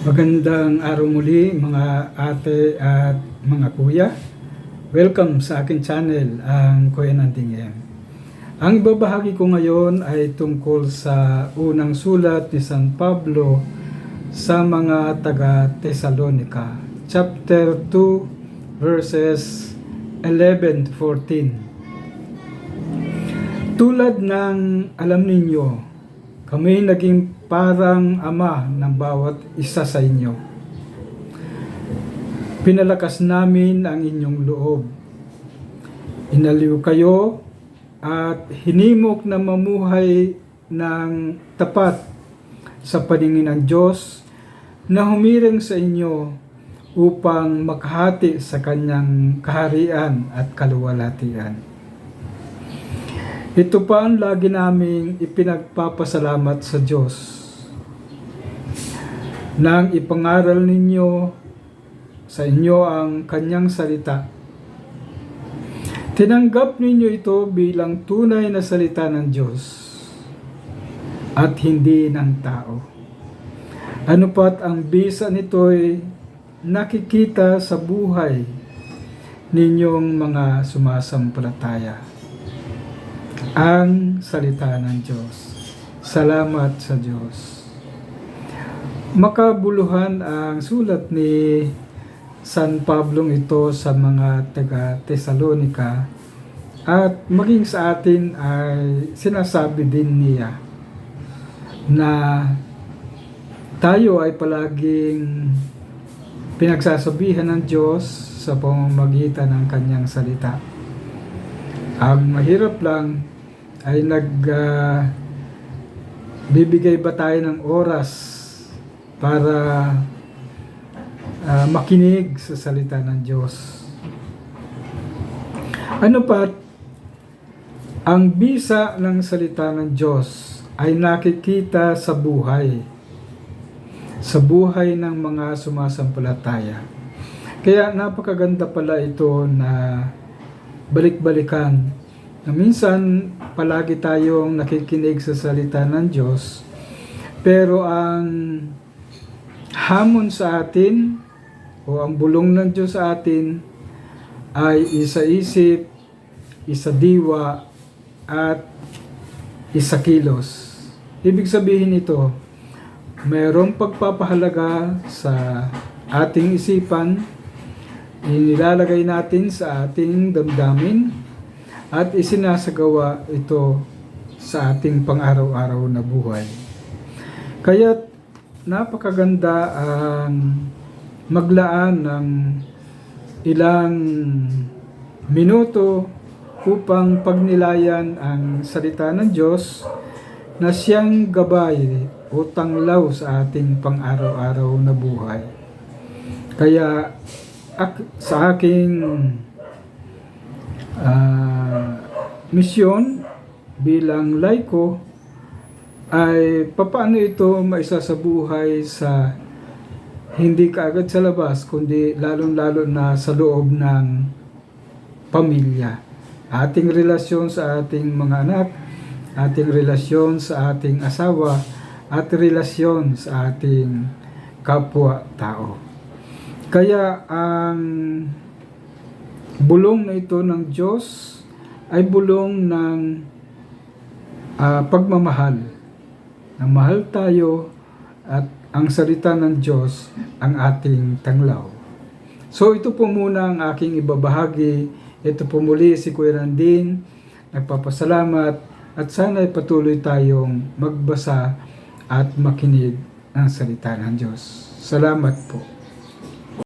Magandang araw muli mga ate at mga kuya. Welcome sa akin channel, ang Kuya Nanding. Ang ibabahagi ko ngayon ay tungkol sa unang sulat ni San Pablo sa mga taga Thessalonica, chapter 2, verses 11 to 14. Tulad ng alam ninyo, kami naging parang ama ng bawat isa sa inyo. Pinalakas namin ang inyong loob. Inaliw kayo at hinimok na mamuhay ng tapat sa paningin ng Diyos na humirang sa inyo upang makahati sa kanyang kaharian at kaluwalhatian. Ito pa ang lagi naming ipinagpapasalamat sa Diyos. Nang ipangaral ninyo sa inyo ang kanyang salita. Tinanggap ninyo ito bilang tunay na salita ng Diyos at hindi ng tao. Ano pat ang bisa nito'y nakikita sa buhay ninyong mga sumasampalataya ang salita ng Diyos. Salamat sa Diyos. Makabuluhan ang sulat ni San Pablong ito sa mga taga Thessalonica at maging sa atin ay sinasabi din niya na tayo ay palaging pinagsasabihan ng Diyos sa pamamagitan ng kanyang salita. Ang mahirap lang ay nag ah, bibigay ba tayo ng oras para ah, makinig sa salita ng Diyos. Ano pa, ang bisa ng salita ng Diyos ay nakikita sa buhay, sa buhay ng mga sumasampalataya. Kaya napakaganda pala ito na balik-balikan na minsan palagi tayong nakikinig sa salita ng Diyos pero ang hamon sa atin o ang bulong ng Diyos sa atin ay isa isip, isa diwa at isa kilos. Ibig sabihin ito, mayroong pagpapahalaga sa ating isipan, inilalagay natin sa ating damdamin at isinasagawa ito sa ating pang-araw-araw na buhay. Kaya napakaganda ang maglaan ng ilang minuto upang pagnilayan ang salita ng Diyos na siyang gabay o tanglaw sa ating pang-araw-araw na buhay. Kaya ak- sa aking ah, misyon bilang laiko ay papaano ito maisa sa hindi kaagad sa labas kundi lalong-lalo na sa loob ng pamilya. Ating relasyon sa ating mga anak, ating relasyon sa ating asawa, at relasyon sa ating kapwa-tao. Kaya ang bulong na ito ng Diyos ay bulong ng ah, pagmamahal. Na mahal tayo at ang salita ng Diyos ang ating tanglaw. So ito po muna ang aking ibabahagi. Ito po muli si Kuya Randin. Nagpapasalamat at sana ay patuloy tayong magbasa at makinig ng salita ng Diyos. Salamat po.